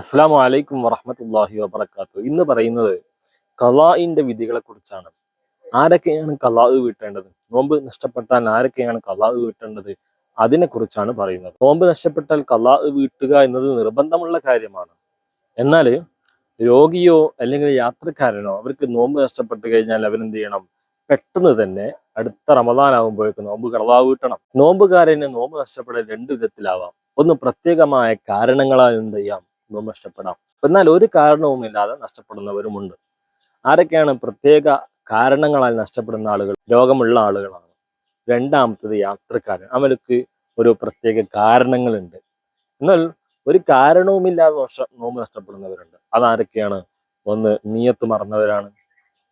അസ്സാം വലൈക്കും വറഹമത്തല്ലാഹി വബർക്കാത്തു ഇന്ന് പറയുന്നത് കലാഇന്റെ വിധികളെ കുറിച്ചാണ് ആരൊക്കെയാണ് കലാഹ് വീട്ടേണ്ടത്? നോമ്പ് നഷ്ടപ്പെട്ടാൽ ആരൊക്കെയാണ് കലാഹ് വീട്ടേണ്ടത്? അതിനെ കുറിച്ചാണ് പറയുന്നത്. നോമ്പ് നഷ്ടപ്പെട്ടാൽ കലാഹ് വീട്ടുക എന്നത് നിർബന്ധമുള്ള കാര്യമാണ്. എന്നാൽ രോഗിയോ അല്ലെങ്കിൽ യാത്രക്കാരനോ അവർക്ക് നോമ്പ് നഷ്ടപ്പെട്ട് കഴിഞ്ഞാൽ അവരെന്ത് ചെയ്യണം പെട്ടെന്ന് തന്നെ അടുത്ത റമദാൻ ആകുമ്പോഴേക്ക് നോമ്പ് കലാഹ് വീട്ടണം. നോമ്പുകാരന് നോമ്പ് നഷ്ടപ്പെടാൻ രണ്ട് വിധത്തിലാവാം. ഒന്ന് പ്രത്യേകമായ കാരണങ്ങളാൽ എന്ത് ചെയ്യാം നോമ്പ് നഷ്ടപ്പെടാം. എന്നാൽ ഒരു കാരണവുമില്ലാതെ നഷ്ടപ്പെടുന്നവരുമുണ്ട്. ആരൊക്കെയാണ് പ്രത്യേക കാരണങ്ങളാൽ നഷ്ടപ്പെടുന്ന ആളുകൾ? രോഗമുള്ള ആളുകളാണ്. രണ്ടാമത്തത് യാത്രക്കാരൻ. അവർക്ക് ഒരു പ്രത്യേക കാരണങ്ങളുണ്ട്. എന്നാൽ ഒരു കാരണവുമില്ലാതെ നഷ്ട നോമ്പ് നഷ്ടപ്പെടുന്നവരുണ്ട്. അതാരൊക്കെയാണ്? ഒന്ന് നീയത്ത് മറന്നവരാണ്.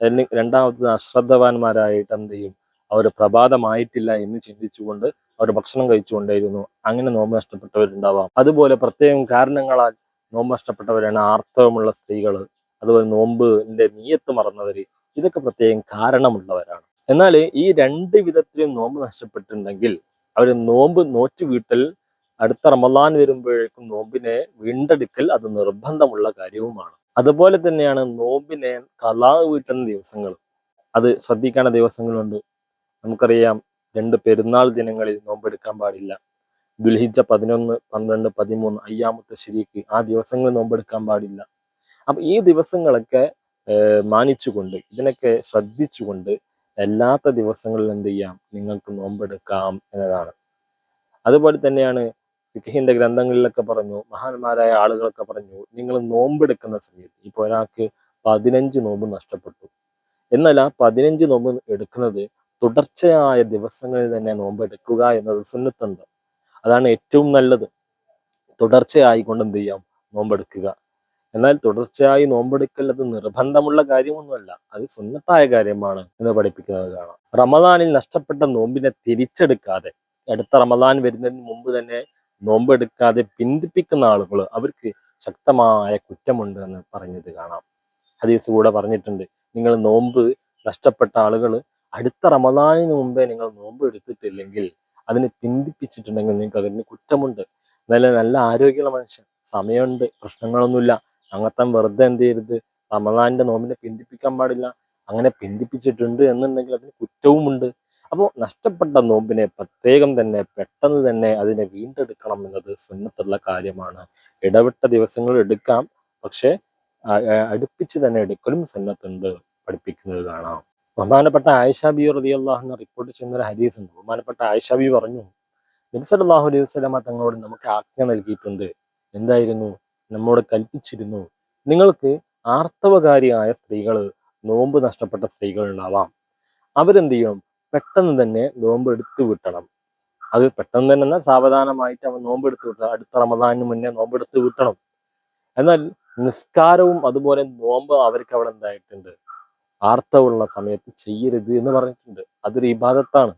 അല്ലെങ്കിൽ രണ്ടാമത്തത് അശ്രദ്ധവാന്മാരായിട്ട് എന്ത് ചെയ്യും? അവർ പ്രഭാതമായിട്ടില്ല എന്ന് ചിന്തിച്ചുകൊണ്ട് അവർ ഭക്ഷണം കഴിച്ചുകൊണ്ടേയിരുന്നു. അങ്ങനെ നോമ്പ് നഷ്ടപ്പെട്ടവരുണ്ടാവാം. അതുപോലെ പ്രത്യേകം കാരണങ്ങളാൽ നോമ്പ് നഷ്ടപ്പെട്ടവരാണ് ആർത്തവമുള്ള സ്ത്രീകൾ അതുപോലെ നോമ്പിന്റെ നീയത്ത് മറന്നവര് ഇതൊക്കെ പ്രത്യേകം കാരണമുള്ളവരാണ്. എന്നാൽ ഈ രണ്ട് വിധത്തിലും നോമ്പ് നഷ്ടപ്പെട്ടിട്ടുണ്ടെങ്കിൽ അവർ നോമ്പ് നോറ്റ് വീട്ടൽ അടുത്ത റമദാൻ വരുമ്പോഴേക്കും നോമ്പിനെ വീണ്ടെടുക്കൽ അത് നിർബന്ധമുള്ള കാര്യവുമാണ്. അതുപോലെ തന്നെയാണ് നോമ്പിനെ കലാ വീട്ടുന്ന ദിവസങ്ങൾ അത് ശ്രദ്ധിക്കേണ്ട ദിവസങ്ങളുണ്ട്. നമുക്കറിയാം രണ്ട് പെരുന്നാൾ ദിനങ്ങളിൽ നോമ്പെടുക്കാൻ പാടില്ല. ദുൽഹിജ പതിനൊന്ന് പന്ത്രണ്ട് പതിമൂന്ന് അയ്യാമത്തെ ശരിക്ക് ആ ദിവസങ്ങൾ നോമ്പെടുക്കാൻ പാടില്ല. അപ്പൊ ഈ ദിവസങ്ങളൊക്കെ മാനിച്ചുകൊണ്ട് ഇതിനൊക്കെ ശ്രദ്ധിച്ചുകൊണ്ട് അല്ലാത്ത ദിവസങ്ങളിൽ എന്ത് ചെയ്യാം? നിങ്ങൾക്ക് നോമ്പെടുക്കാം എന്നതാണ്. അതുപോലെ തന്നെയാണ് ഫിഖിന്റെ ഗ്രന്ഥങ്ങളിലൊക്കെ പറഞ്ഞു മഹാന്മാരായ ആളുകളൊക്കെ പറഞ്ഞു നിങ്ങൾ നോമ്പെടുക്കുന്ന സമയത്ത് ഇപ്പൊ ഒരാൾക്ക് പതിനഞ്ച് നോമ്പ് നഷ്ടപ്പെട്ടു. എന്നാൽ ആ പതിനഞ്ച് നോമ്പ് എടുക്കുന്നത് തുടർച്ചയായ ദിവസങ്ങളിൽ തന്നെ നോമ്പെടുക്കുക എന്നത് സുന്നത്തുണ്ട്. അതാണ് ഏറ്റവും നല്ലത്. തുടർച്ചയായി കൊണ്ട് എന്ത് ചെയ്യാം? നോമ്പെടുക്കുക. എന്നാൽ തുടർച്ചയായി നോമ്പെടുക്കൽ അത് നിർബന്ധമുള്ള കാര്യമൊന്നുമല്ല. അത് സുന്നത്തായ കാര്യമാണ് എന്ന് പഠിപ്പിക്കുന്നത് കാണാം. റമദാനിൽ നഷ്ടപ്പെട്ട നോമ്പിനെ തിരിച്ചെടുക്കാതെ അടുത്ത റമദാൻ വരുന്നതിന് മുമ്പ് തന്നെ നോമ്പെടുക്കാതെ പിന്തിപ്പിക്കുന്ന ആളുകൾ അവർക്ക് ശക്തമായ കുറ്റമുണ്ട് എന്ന് പറഞ്ഞത് കാണാം. ഹദീസ് കൂടെ പറഞ്ഞിട്ടുണ്ട്. നിങ്ങൾ നോമ്പ് നഷ്ടപ്പെട്ട ആളുകൾ അടുത്ത റമദാനിന് മുമ്പേ നിങ്ങൾ നോമ്പ് എടുത്തിട്ടില്ലെങ്കിൽ അതിനെ പിന്തിപ്പിച്ചിട്ടുണ്ടെങ്കിൽ നിങ്ങൾക്ക് അതിന് കുറ്റമുണ്ട്. നല്ല നല്ല ആരോഗ്യമുള്ള മനുഷ്യൻ. സമയമുണ്ട് പ്രശ്നങ്ങളൊന്നുമില്ല. അങ്ങത്തം വെറുതെ എന്ത് ചെയ്യരുത്. റമദാന്റെ നോമ്പിനെ പിന്തിപ്പിക്കാൻ പാടില്ല. അങ്ങനെ പിന്തിപ്പിച്ചിട്ടുണ്ട് എന്നുണ്ടെങ്കിൽ അതിന് കുറ്റവുമുണ്ട്. അപ്പോൾ നഷ്ടപ്പെട്ട നോമ്പിനെ പ്രത്യേകം തന്നെ പെട്ടെന്ന് തന്നെ അതിനെ വീണ്ടെടുക്കണം എന്നത് സുന്നത്തുള്ള കാര്യമാണ്. ഇടവിട്ട ദിവസങ്ങൾ എടുക്കാം. പക്ഷെ അടുപ്പിച്ച് തന്നെ എടുക്കലും സുന്നത്തുണ്ട് പഠിപ്പിക്കുന്നത് കാണാം. ബഹുമാനപ്പെട്ട ആയിഷ ബി റളിയല്ലാഹു റിപ്പോർട്ട് ചെയ്യുന്ന ഒരു ഹദീസ് ഉണ്ട്. ബഹുമാനപ്പെട്ട ആയിഷ ബി പറഞ്ഞു നബ്സല്ലാഹു അലൈഹി വസല്ലമ തങ്ങളോട് നമുക്ക് ആജ്ഞ നൽകിയിട്ടുണ്ട്. എന്തായിരുന്നു? നമ്മോട് കൽപ്പിച്ചിരുന്നു. നിങ്ങൾക്ക് ആർത്തവകാരിയായ സ്ത്രീകൾ നോമ്പ് നഷ്ടപ്പെട്ട സ്ത്രീകൾ ഉണ്ടാവാം. അവരെന്ത് ചെയ്യും പെട്ടെന്ന് തന്നെ നോമ്പ് എടുത്തു വിട്ടണം. അത് പെട്ടെന്ന് തന്നെ സാവധാനമായിട്ട് അവൻ നോമ്പ് എടുത്തു വിട്ടണം അടുത്ത റമദാനിന് മുന്നേ നോമ്പ് എടുത്തു വിട്ടണം. എന്നാൽ നിസ്കാരവും അതുപോലെ നോമ്പ് അവർക്ക് അവിടെ എന്തായിട്ടുണ്ട്? ആർത്തവുള്ള സമയത്ത് ചെയ്യരുത് എന്ന് പറഞ്ഞിട്ടുണ്ട്. അതൊരു ഇബാദത്താണ്.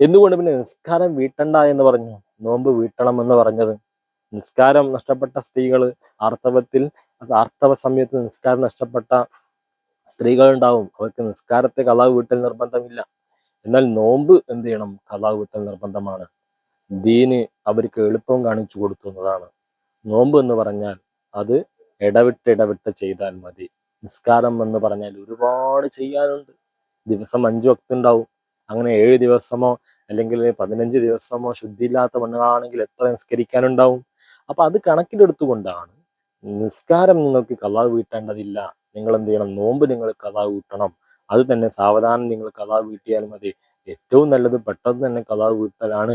എന്തുകൊണ്ട് പിന്നെ നിസ്കാരം വീട്ടണ്ട എന്ന് പറഞ്ഞു? നോമ്പ് വീട്ടണം എന്ന് പറഞ്ഞത്. നിസ്കാരം നഷ്ടപ്പെട്ട സ്ത്രീകൾ ആർത്തവത്തിൽ ആർത്തവ സമയത്ത് നിസ്കാരം നഷ്ടപ്പെട്ട സ്ത്രീകൾ ഉണ്ടാവും അവർക്ക് നിസ്കാരത്തെ കലാവ് വീട്ടൽ നിർബന്ധമില്ല. എന്നാൽ നോമ്പ് എന്ത് ചെയ്യണം? കലാവ് വീട്ടൽ നിർബന്ധമാണ്. ദീന് അവർക്ക് എളുപ്പം കാണിച്ചു കൊടുക്കുന്നതാണ്. നോമ്പ് എന്ന് പറഞ്ഞാൽ അത് ഇടവിട്ട് ഇടവിട്ട് ചെയ്താൽ മതി. നിസ്കാരം എന്ന് പറഞ്ഞാൽ ഒരുപാട് ചെയ്യാനുണ്ട്. ദിവസം അഞ്ചു വക്തി ഉണ്ടാവും. അങ്ങനെ ഏഴ് ദിവസമോ അല്ലെങ്കിൽ പതിനഞ്ച് ദിവസമോ ശുദ്ധിയില്ലാത്ത മണ്ണുകളാണെങ്കിൽ എത്ര നിസ്കരിക്കാനുണ്ടാവും? അപ്പൊ അത് കണക്കിലെടുത്തുകൊണ്ടാണ് നിസ്കാരം നിങ്ങൾക്ക് കഥാവ് വീട്ടേണ്ടതില്ല. നിങ്ങൾ എന്ത് ചെയ്യണം? നോമ്പ് നിങ്ങൾ കഥാവ് വീട്ടണം അത് തന്നെ സാവധാനം നിങ്ങൾ കഥാവ് വീട്ടിയാൽ മതി. ഏറ്റവും നല്ലത് പെട്ടെന്ന് തന്നെ കഥാവ് വീട്ടലാണ്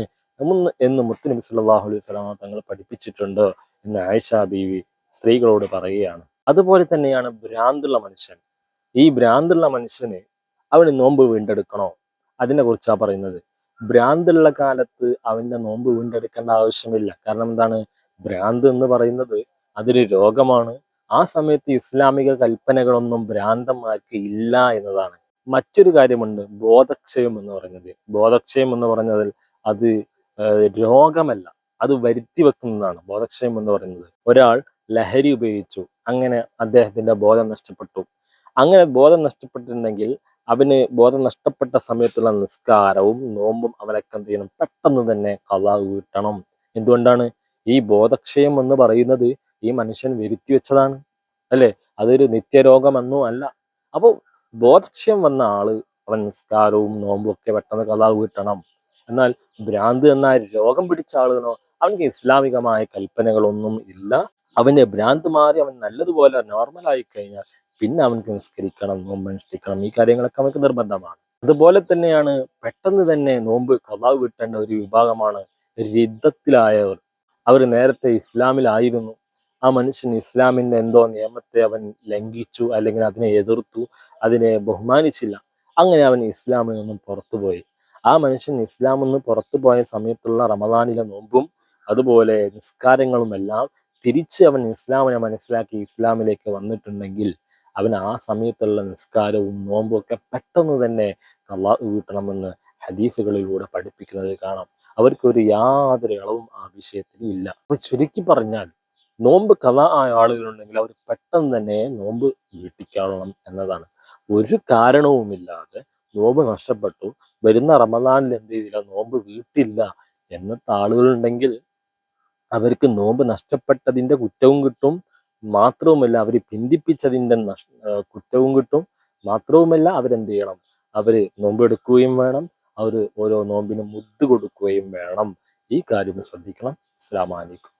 എന്ന് മുത്തുനബി സല്ലല്ലാഹു അലൈഹി സ്വലാമ തങ്ങൾ പഠിപ്പിച്ചിട്ടുണ്ട് എന്ന് ആയിഷ ബീവി സ്ത്രീകളോട് പറയുകയാണ്. അതുപോലെ തന്നെയാണ് ഭ്രാന്തുള്ള മനുഷ്യൻ. ഈ ഭ്രാന്തുള്ള മനുഷ്യന് അവന് നോമ്പ് വീണ്ടെടുക്കണോ? അതിനെ കുറിച്ചാണ് പറയുന്നത്. ഭ്രാന്തുള്ള കാലത്ത് അവന്റെ നോമ്പ് വീണ്ടെടുക്കേണ്ട ആവശ്യമില്ല. കാരണം എന്താണ്? ഭ്രാന്ത് എന്ന് പറയുന്നത് അതൊരു രോഗമാണ്. ആ സമയത്ത് ഇസ്ലാമിക കൽപ്പനകളൊന്നും ഭ്രാന്തന്മാർക്ക് ഇല്ല എന്നതാണ്. മറ്റൊരു കാര്യമുണ്ട് ബോധക്ഷയം എന്ന് പറയുന്നത്. ബോധക്ഷയം എന്ന് പറഞ്ഞതിൽ അത് രോഗമല്ല. അത് വരുത്തി വെക്കുന്നതാണ് ബോധക്ഷയം എന്ന് പറയുന്നത്. ഒരാൾ ലഹരി ഉപയോഗിച്ചു. അങ്ങനെ അദ്ദേഹത്തിന്റെ ബോധം നഷ്ടപ്പെട്ടു. അങ്ങനെ ബോധം നഷ്ടപ്പെട്ടിട്ടുണ്ടെങ്കിൽ അവന് ബോധം നഷ്ടപ്പെട്ട സമയത്തുള്ള നിസ്കാരവും നോമ്പും അവനൊക്കെ എന്ത് ചെയ്യണം? പെട്ടെന്ന് തന്നെ കഥ വീട്ടണം. എന്തുകൊണ്ടാണ്? ഈ ബോധക്ഷയം എന്ന് പറയുന്നത് ഈ മനുഷ്യൻ വരുത്തി വെച്ചതാണ്. അല്ലേ? അതൊരു നിത്യരോഗമെന്നോ അല്ല. അപ്പോൾ ബോധക്ഷയം വന്ന ആൾ അവൻ നിസ്കാരവും നോമ്പും ഒക്കെ പെട്ടെന്ന് കഥ കൂട്ടണം എന്നാൽ ഭ്രാന്ത് എന്ന രോഗം പിടിച്ച ആളുകളോ അവൻക്ക് ഇസ്ലാമികമായ കൽപ്പനകളൊന്നും ഇല്ല. അവന് ഭ്രാന്ത് മാറി അവൻ നല്ലതുപോലെ ആയി കഴിഞ്ഞാൽ പിന്നെ അവൻ നിസ്കരിക്കണം നോമ്പ് അനുഷ്ഠിക്കണം. ഈ കാര്യങ്ങളൊക്കെ അവർക്ക് നിർബന്ധമാണ്. അതുപോലെ തന്നെയാണ് പെട്ടെന്ന് തന്നെ നോമ്പ് കഥാവ് കിട്ടേണ്ട ഒരു വിഭാഗമാണ് രിദ്ധത്തിലായവർ അവർ നേരത്തെ ഇസ്ലാമിലായിരുന്നു. ആ മനുഷ്യൻ ഇസ്ലാമിന്റെ എന്തോ നിയമത്തെ അവൻ ലംഘിച്ചു അല്ലെങ്കിൽ അതിനെ എതിർത്തു അതിനെ ബഹുമാനിച്ചില്ല. അങ്ങനെ അവൻ ഇസ്ലാമിൽ നിന്നും പുറത്തുപോയി. ആ മനുഷ്യൻ ഇസ്ലാമിൽ നിന്ന് പുറത്തുപോയ സമയത്തുള്ള റമദാനിലെ നോമ്പും അതുപോലെ നിസ്കാരങ്ങളുമെല്ലാം തിരിച്ച് അവൻ ഇസ്ലാമിനെ മനസ്സിലാക്കി ഇസ്ലാമിലേക്ക് വന്നിട്ടുണ്ടെങ്കിൽ അവൻ ആ സമയത്തുള്ള നിസ്കാരവും നോമ്പും ഒക്കെ പെട്ടെന്ന് തന്നെ അള്ളാഹു വീട്ടണമെന്ന് ഹദീസുകളിലൂടെ പഠിപ്പിക്കുന്നത് കാണാം. അവർക്കൊരു യാതൊരു ഇളവും ആ വിഷയത്തിൽ ഇല്ല. അപ്പൊ ചുരുക്കി പറഞ്ഞാൽ നോമ്പ് കഥ ആയ ആളുകളുണ്ടെങ്കിൽ അവർ പെട്ടെന്ന് തന്നെ നോമ്പ് വീട്ടിക്കാളണം എന്നതാണ്. ഒരു കാരണവുമില്ലാതെ നോമ്പ് നഷ്ടപ്പെട്ടു. വരുന്ന റമദാനിൽ എന്ത് ചെയ്തില്ല? നോമ്പ് വീട്ടില്ല. എന്നത്തെ ആളുകളുണ്ടെങ്കിൽ അവർക്ക് നോമ്പ് നഷ്ടപ്പെട്ടതിന്റെ കുറ്റവും കിട്ടും. മാത്രവുമല്ല അവർ ആ, കുറ്റവും കിട്ടും. മാത്രവുമല്ല അവരെന്ത് ചെയ്യണം? അവർ നോമ്പ് എടുക്കുകയും വേണം. അവർ ഓരോ നോമ്പിനും മുദ്ദ് കൊടുക്കുകയും വേണം. ഈ കാര്യം ശ്രദ്ധിക്കണം. അസ്സലാമു അലൈക്കും.